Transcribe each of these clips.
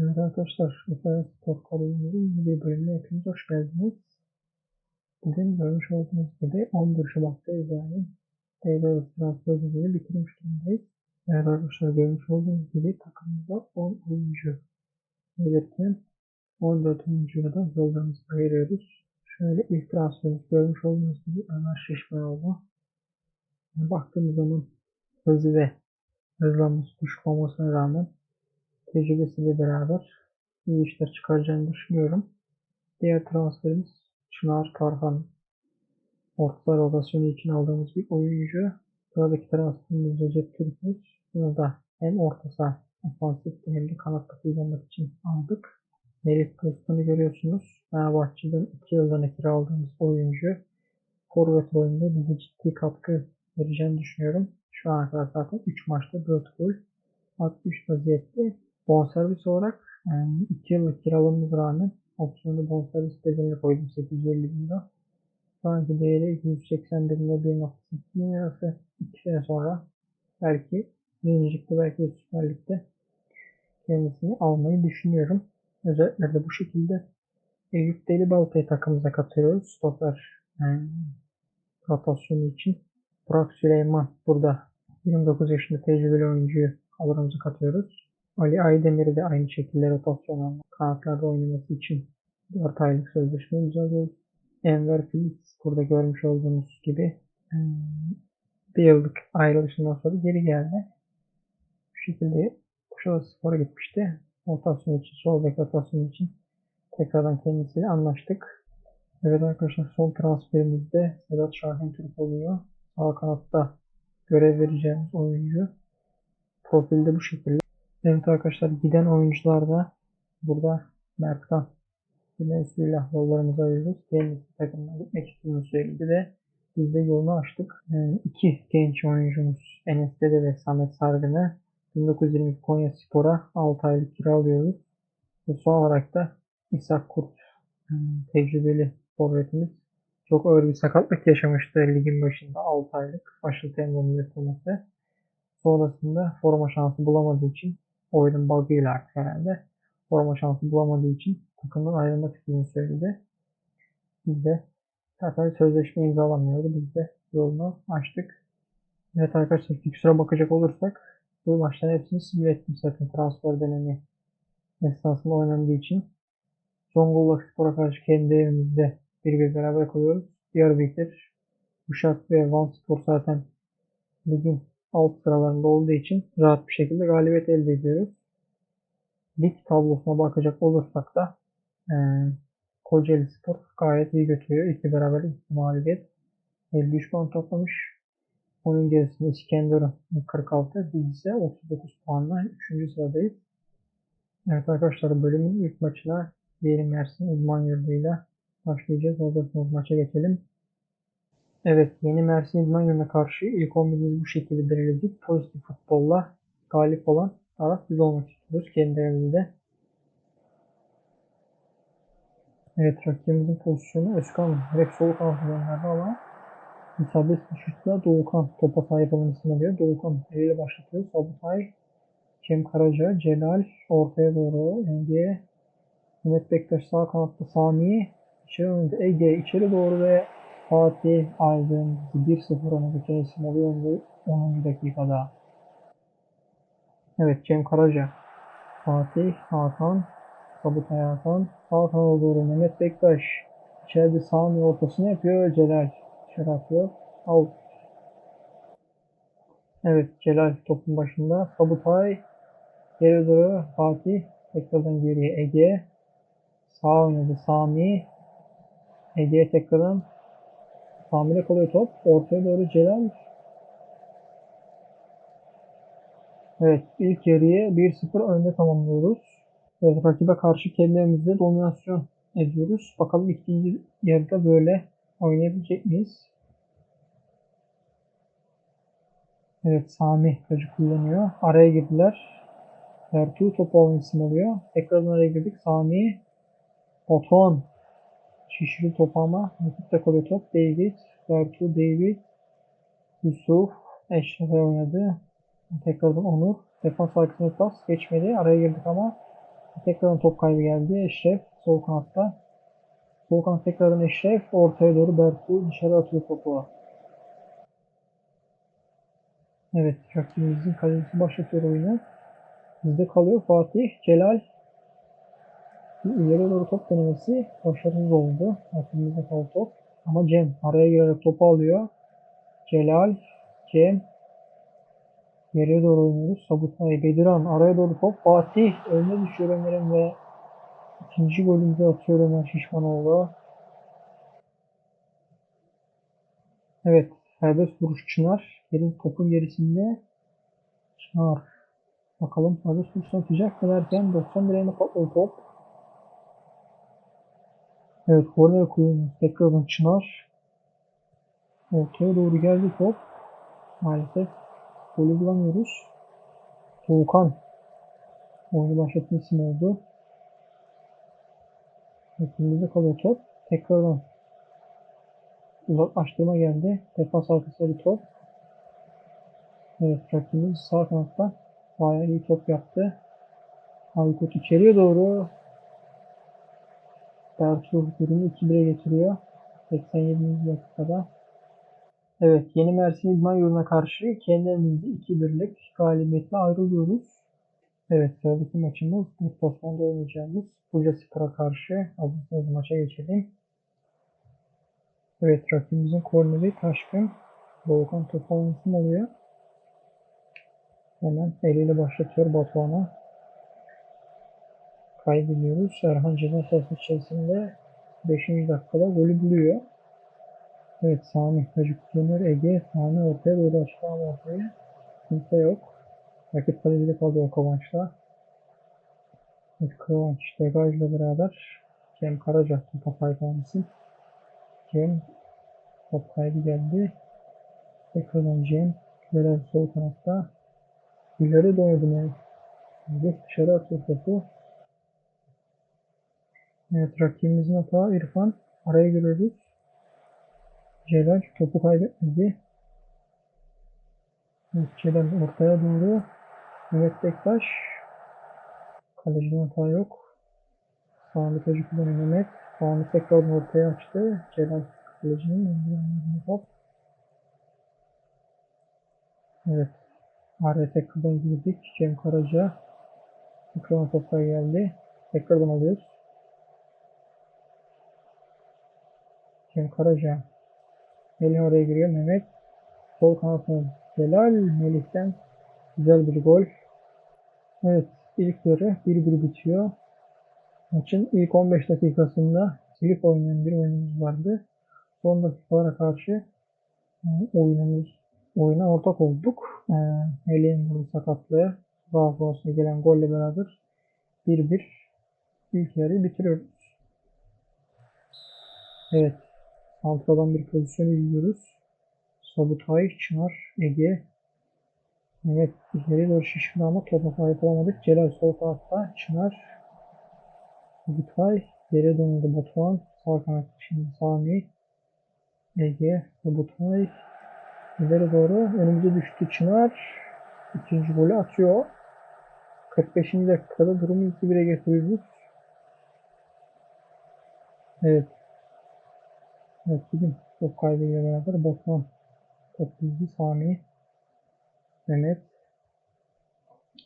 Evet arkadaşlar, Efe Spor Kariyerinin yeni bir bölümüne hepiniz hoş geldiniz. Bugün görmüş olduğunuz gibi 11 Şubat'tayız yani. Devre transfer dönemi bitirmiş durumdayız. Evet arkadaşlar görmüş olduğunuz gibi takımımızda 10 oyuncu belirtken 14 oyuncuya da yollarımızı ayırıyoruz. Şöyle ilk transferimiz görmüş olduğunuz gibi Ömer Şişmanoğlu. Baktığımız zaman hızlı ve hızlanmış düşük olmasına rağmen tecrübesiyle beraber iyi işler çıkaracağını düşünüyorum. Diğer transferimiz Çınar Tarhan. Orta rotasyonu için aldığımız bir oyuncu. Sıradaki transferimiz Recep Türkmüş. Bunu da hem orta saha ofansif hem de kanatta kullanmak için aldık. Melih Kılıçdan'ı görüyorsunuz. Fenerbahçe'den 2 yıldan kiraladığımız oyuncu. Forvet oyunda bize ciddi katkı vereceğini düşünüyorum. Şu ana kadar zaten 3 maçta 4 gol atmış vaziyette. Bonservis olarak yani 2 yıllık kiralamamız rağmen opsiyonlu bonservis bedelini koydum 850 bin lira. Şu anki değeri 280 bin lira 1.8 bin lirası. 2 sene sonra belki Birincilikte belki de Süper kendisini almayı düşünüyorum. Özellikle de bu şekilde Eyüp Delibalta'yı takımıza katıyoruz. Stoper yani, rotasyonu için. Burak Süleyman burada 29 yaşında tecrübeli oyuncuyu kadromuza katıyoruz. Ali Aydemir'i de aynı şekilde rotasyonel kanatlarda oynaması için 4 aylık sözleşme imzalıyoruz. Enver Filiz burada görmüş olduğunuz gibi bir yıllık ayrılışından sonra geri geldi. Bu şekilde Kuşadası Spor'a gitmişti. Rotasyon için, sol bek rotasyonu için tekrardan kendisiyle anlaştık. Evet arkadaşlar son transferimizde Sedat Şahin Türk oluyor. Sağ kanatta görev vereceğimiz oyuncu. Profilde bu şekilde. Evet arkadaşlar giden oyuncular da burada Mertkan Mevzuyla yollarımızı ayırıyoruz. Kendisi takımına gitmek istediğini söyledi ve biz de yolunu açtık. Yani iki genç oyuncumuz Enes Dede ve Samet Sargın'ı 1920 Konya Spor'a 6 aylık kiralıyoruz. Ve son olarak da İshak Kurt tecrübeli forvetimiz çok ağır bir sakatlık yaşamıştı ligin başında 6 aylık başlı tendonun yırtılması. Sonrasında forma şansı bulamadığı için oyunun bug'ıyla artık herhalde forma şansı bulamadığı için takımdan ayrılmak istediğini söyledi. Biz de zaten sözleşme imzalamıyordu. Biz de yolunu açtık. Evet arkadaşlar fiksüre bakacak olursak bu maçların hepsini simüle ettim zaten transfer dönemi esnasında oynandığı için. Zonguldak Spor'a karşı kendi evimizde bir bir beraber kalıyoruz. Diyarbakır, Uşak ve Van Spor zaten ligin alt sıralarında olduğu için rahat bir şekilde galibiyet elde ediyoruz. Lig tablosuna bakacak olursak da e, Kocaeli Spor gayet iyi götürüyor. İki beraber iki mağlubiyet. 53 puan toplamış. Onun gerisinde İskenderun 46. Biz ise 39 puanla 3. sıradayız. Evet arkadaşlar bölümün ilk maçına Yeni Mersin İdman Yurdu'yla başlayacağız. Hazırsanız maça geçelim. Evet Yeni Mersin İdman Yurdu'na karşı ilk 11'imizi bu şekilde belirledik. Pozitif futbolla galip olan taraf biz olmak istiyoruz kendi evimizde. Evet rakibimizin pozisyonu Özkan direkt sol kanatı gönderdi ama bir şutla Doğukan topa sahip olmasını diyor. Doğukan eliyle başlatıyor. Sabutay, Cem Karaca, Celal ortaya doğru Ege, Mehmet Bektaş sağ kanatta Sami, içeri Ege içeri doğru ve Fatih Aydın 1-0 öne geçen isim oluyor 10. dakikada. Evet Cem Karaca, Fatih, Hakan, Sabutay Hakan, kanala doğru Mehmet Bektaş, içeride Sami ortasını yapıyor Celal dışarı atıyor. Out. Evet Celal topun başında. Sabutay. Geri doğru Fatih. Tekrardan geriye Ege. Sağ oynadı Sami. Ege'ye tekrardan Sami'de kalıyor top. Ortaya doğru Celal. Evet ilk yarıyı 1-0 önde tamamlıyoruz. Evet rakibe karşı kendimizde dominasyon ediyoruz. Bakalım ikinci yarıda böyle oynayabilecek miyiz? Evet Sami kacı kullanıyor. Araya girdiler. Ertuğ topu alma isim oluyor. Tekrardan araya girdik. Sami. Oton. Şişiri topu ama. Rakipte kalıyor top. David. Ertuğ David. Yusuf. Eşref'e oynadı. Tekrardan Onur. Defans arkasına pas. Geçmedi. Araya girdik ama. Tekrardan top kaybı geldi. Eşref sol kanatta. Sol kanat tekrardan Eşref. Ortaya doğru Berku dışarı atıyor topu. Evet rakibimizin kalecisi başlatıyor oyunu. Bizde kalıyor Fatih, Celal. İleri doğru top denemesi başarısız oldu. Rakibimizde kaldı top. Ama Cem araya girerek topu alıyor. Celal, Cem. Geriye doğru oynuyoruz. Sabutay, Bediran araya doğru top. Fatih önüne düşüyor Ömer'in ve ikinci golümüzü atıyor Ömer Şişmanoğlu. Evet. Serbest vuruş Çınar. Yerin topun gerisinde Çınar. Bakalım serbest vuruş atacak mı derken 90 direğine patladı top. Evet korner kullanıyor. Tekrardan Çınar. Ortaya doğru geldi top. Maalesef golü bulamıyoruz. Volkan. Oyunu başlatma isim oldu. Rakibimizde kalıyor top. Tekrardan uzaklaştırma geldi. Defans arkasında bir top. Evet rakibimiz sağ kanatta bayağı iyi top yaptı. Aykut içeriye doğru Bertu durumu 2-1'e getiriyor. 87. dakikada. Evet yeni Mersin İdman Yolu'na karşı kendi evimizde 2-1'lik galibiyetle ayrılıyoruz. Evet sıradaki maçımız deplasmanda oynayacağımız Burca Spor'a karşı. Hazırsanız maça geçelim. Evet rakibimizin korneri Taşkın. Volkan topu almasını alıyor. Hemen eliyle başlatıyor Batuhan'a. Kaybediyoruz. Erhan ceza sahası içerisinde 5. dakikada golü buluyor. Evet Sami Hacı kullanıyor. Ege Sami ortaya doğru ama ortaya. Kimse yok. Rakip kalecide kaldı o Kıvanç'la. Evet Kıvanç Degaj'la beraber Cem Karaca topa olmasın. Cem top kaybı geldi. Tekrardan Cem Güler sol kanatta. İleri doğru ne? Dışarı atıyor topu. Evet rakibimizin hata İrfan. Araya giriyoruz. Celal topu kaybetmedi. Evet, Celal ortaya doğru. Mehmet Bektaş. Kalecinin hata yok. Sağlık acı kullanıyor Mehmet. Sağlık tekrar ortaya açtı. Celal kalecinin top. Evet. Araya tekrardan girdik. Cem Karaca. Tekrardan toplar geldi. Tekrardan alıyoruz. Cem Karaca. Melih oraya giriyor. Mehmet. Sol kanatına Celal. Melih'ten güzel bir gol. Evet. ilk yarı 1-1 bitiyor. Maçın ilk 15 dakikasında silip oynayan bir oyunumuz vardı. Son dakikalara karşı oyunumuz oyuna ortak olduk. Ee, Melih'in burada sakatlığı Zafos'a gelen golle beraber 1-1 ilk yarıyı bitiriyoruz. Evet. Santradan bir pozisyon izliyoruz. Sabutay, Çınar, Ege. Evet ileri doğru şişkin ama topa sahip olamadık. Celal sol tarafta. Çınar. Sabutay. Geri döndü Batuhan. Sağ kanat şimdi Sami. Ege. Sabutay. İleri doğru. Önümüze düştü Çınar. İkinci golü atıyor. 45. dakikada durumu 2-1'e getiriyoruz. Evet. Rakibin top kaybıyla beraber Batuhan top dizdi Sami Mehmet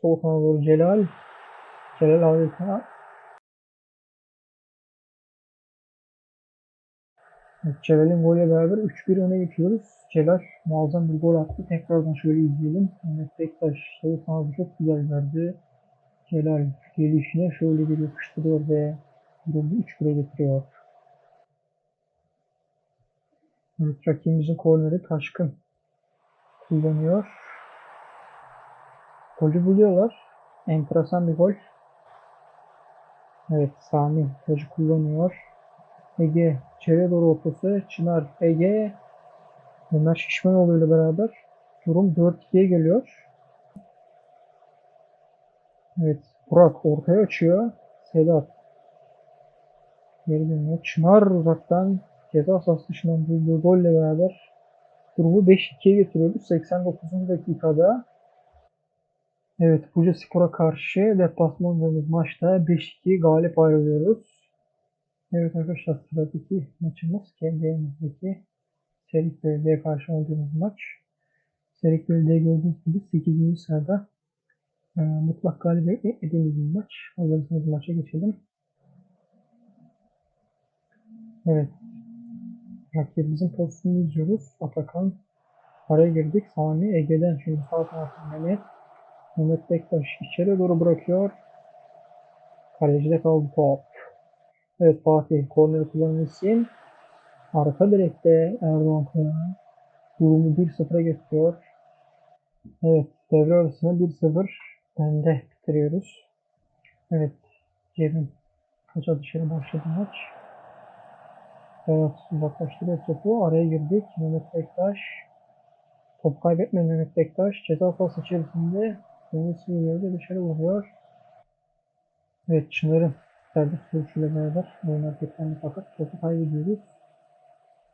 sol kanada doğru Celal Celal adeta evet, Celal'in golüyle beraber 3-1 öne geçiyoruz. Celal muazzam bir gol attı. Tekrardan şöyle izleyelim. Mehmet Bektaş sol kanadı çok güzel verdi. Celal gelişine şöyle bir yapıştırıyor ve durumu 3-1'e getiriyor. Evet, rakibimizin korneri Taşkın kullanıyor. Golü buluyorlar. Enteresan bir gol. Evet Sami golü kullanıyor. Ege çevre doğru ortası. Çınar Ege Ömer Şişmanoğlu ile beraber durum 4-2'ye geliyor. Evet Burak ortaya açıyor. Sedat geri dönüyor. Çınar uzaktan ceza sahası dışından bulduğu golle beraber durumu 5-2'ye getiriyoruz 89. dakikada. Evet, Buca Spor'a karşı deplasman oynadığımız maçta 5-2 galip ayrılıyoruz. Evet arkadaşlar sıradaki maçımız kendi evimizdeki Serik Belediye karşı oynadığımız maç. Serik Belediye gördüğünüz gibi 8. sırada e, mutlak galibiyet edildiğimiz bir maç. Hazırsanız maça geçelim. Evet. Rakibimizin pozisyonunu izliyoruz. Atakan araya girdik. Sami Ege'den şimdi sağ taraftan Mehmet. Mehmet Bektaş içeri doğru bırakıyor. Kalecide kaldı top. Evet Fatih korneri kullanılsın. Arka direkte Erdoğan Kaya durumu 1-0'a getiriyor. Evet devre arasında 1-0 önde bitiriyoruz. Evet Cem'in kaça dışarı başladı maç. Evet uzaklaştırıyor topu. Araya girdik. Mehmet Bektaş. Top kaybetmeyen Mehmet Bektaş. Ceza sahası içerisinde Mehmet Sivri'yle dışarı vuruyor. Evet Çınar'ın serbest vuruşuyla beraber oyun hareketlerini fakat topu kaybediyoruz.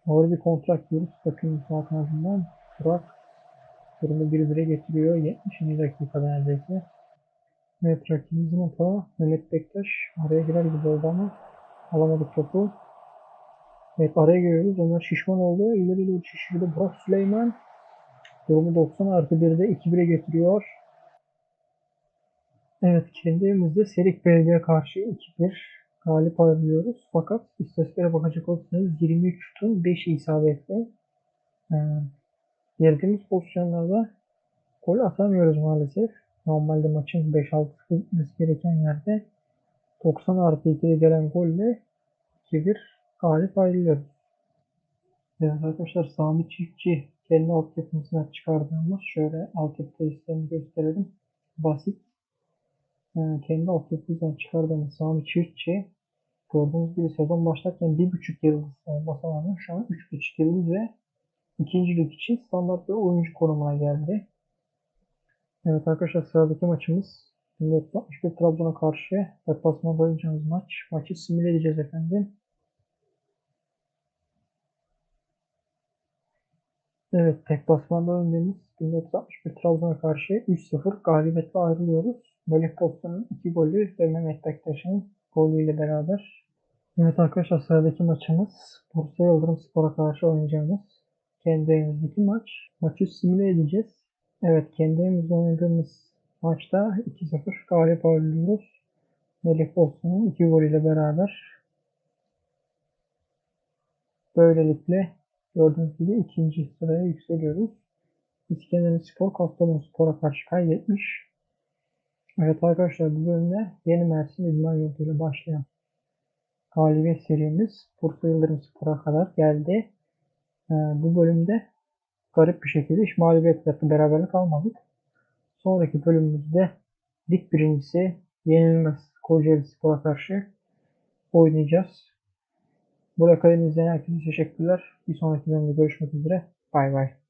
Ağır bir kontrak diyoruz. Takım sağ kanadından. Burak durumu 1-1'e getiriyor. 70. dakikada neredeyse. Evet rakibimizin hata Mehmet Bektaş araya girer gibi oldu ama alamadık topu. Evet araya giriyoruz. Ömer Şişman oldu. İleri doğru şişirdi. Burak Süleyman. Durumu 90 artı 1'de 2-1'e getiriyor. Evet kendi evimizde Serik Belediye karşı 2-1 galip ayrılıyoruz. Fakat istatistiklere bakacak olursanız 23 şutun 5 isabetli. Ee, girdiğimiz pozisyonlarda gol atamıyoruz maalesef. Normalde maçın 5-6 gitmesi gereken yerde 90 artı 2'de gelen golle 2-1 galip ayrılıyoruz. Evet arkadaşlar Sami Çiftçi kendi altyapımızdan çıkardığımız şöyle altyapı testlerini gösterelim. Basit. Yani kendi altyapımızdan çıkardığımız Sami Çiftçi gördüğünüz gibi sezon başlarken 1.5 yıldız olmasına rağmen şu an 3.5 yıldız ve ikincilik için standart bir oyuncu konumuna geldi. Evet arkadaşlar sıradaki maçımız 1961 Trabzon'a karşı deplasmanda oynayacağımız maç. Maçı simüle edeceğiz efendim. Evet, deplasmanda oynadığımız 1961 Trabzon'a karşı 3-0 galibiyetle ayrılıyoruz. Melih Postan'ın 2 golü ve Mehmet Bektaş'ın golüyle beraber. Evet arkadaşlar sıradaki maçımız Bursa Yıldırım Spor'a karşı oynayacağımız kendi evimizdeki maç. Maçı simüle edeceğiz. Evet kendi evimizde oynadığımız maçta 2-0 galip ayrılıyoruz. Melih Postan'ın 2 golüyle beraber. Böylelikle Gördüğünüz gibi ikinci sıraya yükseliyoruz. İskender Spor Kastamonu Spor'a karşı kaybetmiş. Evet arkadaşlar bu bölümde Yeni Mersin İdman ile başlayan galibiyet serimiz Bursa Yıldırım Spor'a kadar geldi. Ee, bu bölümde garip bir şekilde hiç mağlubiyet yaptı. Beraberlik almadık. Sonraki bölümümüzde lig birincisi Yenilmez Kocaeli Spor'a karşı oynayacağız. Buraya kadar izleyen herkese teşekkürler. Bir sonraki bölümde görüşmek üzere. Bay bay.